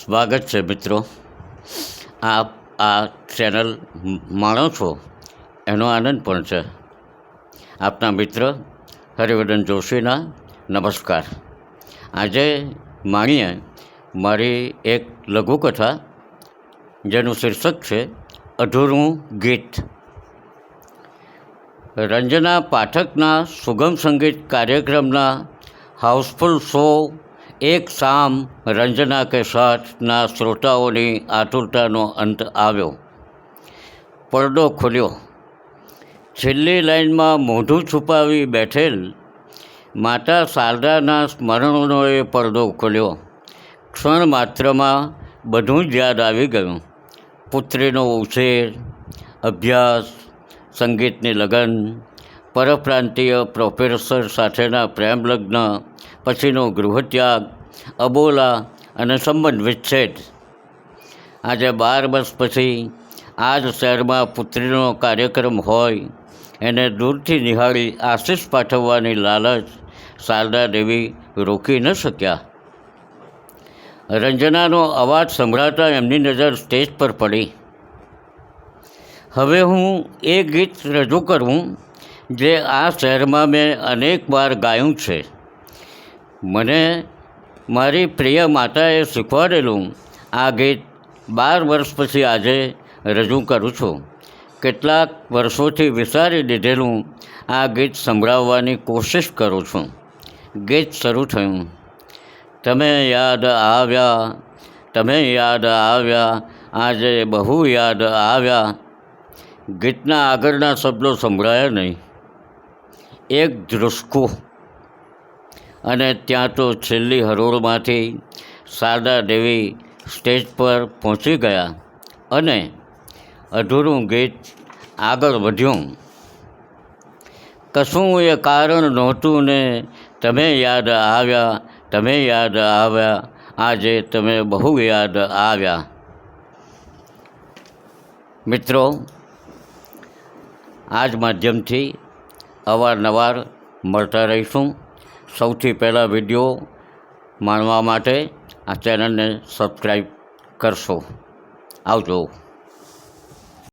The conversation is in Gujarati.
સ્વાગત છે મિત્રો. આપ આ ચેનલ માણો છો, એનો આનંદ પણ છે. આપના મિત્ર હરિવર્ધન જોશીના નમસ્કાર. આજે માણીએ મારી એક લઘુકથા, જેનું શીર્ષક છે અધૂરું ગીત. રંજના પાઠકના સુગમ સંગીત કાર્યક્રમના હાઉસફુલ શો એક શામ રંજના કે સાથના શ્રોતાઓની આતુરતાનો અંત આવ્યો. પડદો ખુલ્યો. છેલ્લી લાઈનમાં મોઢું છુપાવી બેઠેલ માતા શારદાના સ્મરણોનો પડદો ખોલ્યો. ક્ષણ માત્રમાં બધું જ યાદ આવી ગયું. પુત્રીનો ઉછેર, અભ્યાસ, સંગીતની લગન પરપ્રાંતીય પ્રોફેસર સાથેના પ્રેમ લગ્ન પછીનો ગૃહત્યાગ, અબોલા અને સંબંધ વિચ્છેદ. આજે બાર વર્ષ પછી આ જ શહેરમાં પુત્રીનો કાર્યક્રમ હોય, એને દૂરથી નિહાળી આશીષ પાઠવવાની લાલચ શારદા દેવી રોકી ન શક્યા. રંજનાનો અવાજ સંભળાતા એમની નજર સ્ટેજ પર પડી. હવે હું એ ગીત રજૂ કરું જે આ શહેરમાં મેં અનેક વાર ગાયું છે. મને મારી પ્રિય માતાએ શીખવાડેલું આ ગીત બાર વર્ષ પછી આજે રજૂ કરું છું. કેટલાક વર્ષોથી વિચારી દીધેલું આ ગીત સંભળાવવાની કોશિશ કરું છું. ગીત શરૂ થયું. તમે યાદ આવ્યા, તમે યાદ આવ્યા, આજે બહુ યાદ આવ્યા. ગીતના આગળના શબ્દો સંભળાયા નહીં. એક ધ્રુસકું. અને ત્યાં તો છેલ્લી હરોળમાંથી શારદા દેવી સ્ટેજ પર પહોંચી ગયા અને અધૂરું ગીત આગળ વધ્યું. કશું એ કારણ નહોતું ને તમે યાદ આવ્યા, તમે યાદ આવ્યા, આજે તમે બહુ યાદ આવ્યા. મિત્રો આ જ માધ્યમથી અવારનવાર મળતા રહીશું. સૌથી પહેલાં વીડિયો માણવા માટે આ ચેનલને સબસ્ક્રાઈબ કરશો. આવજો.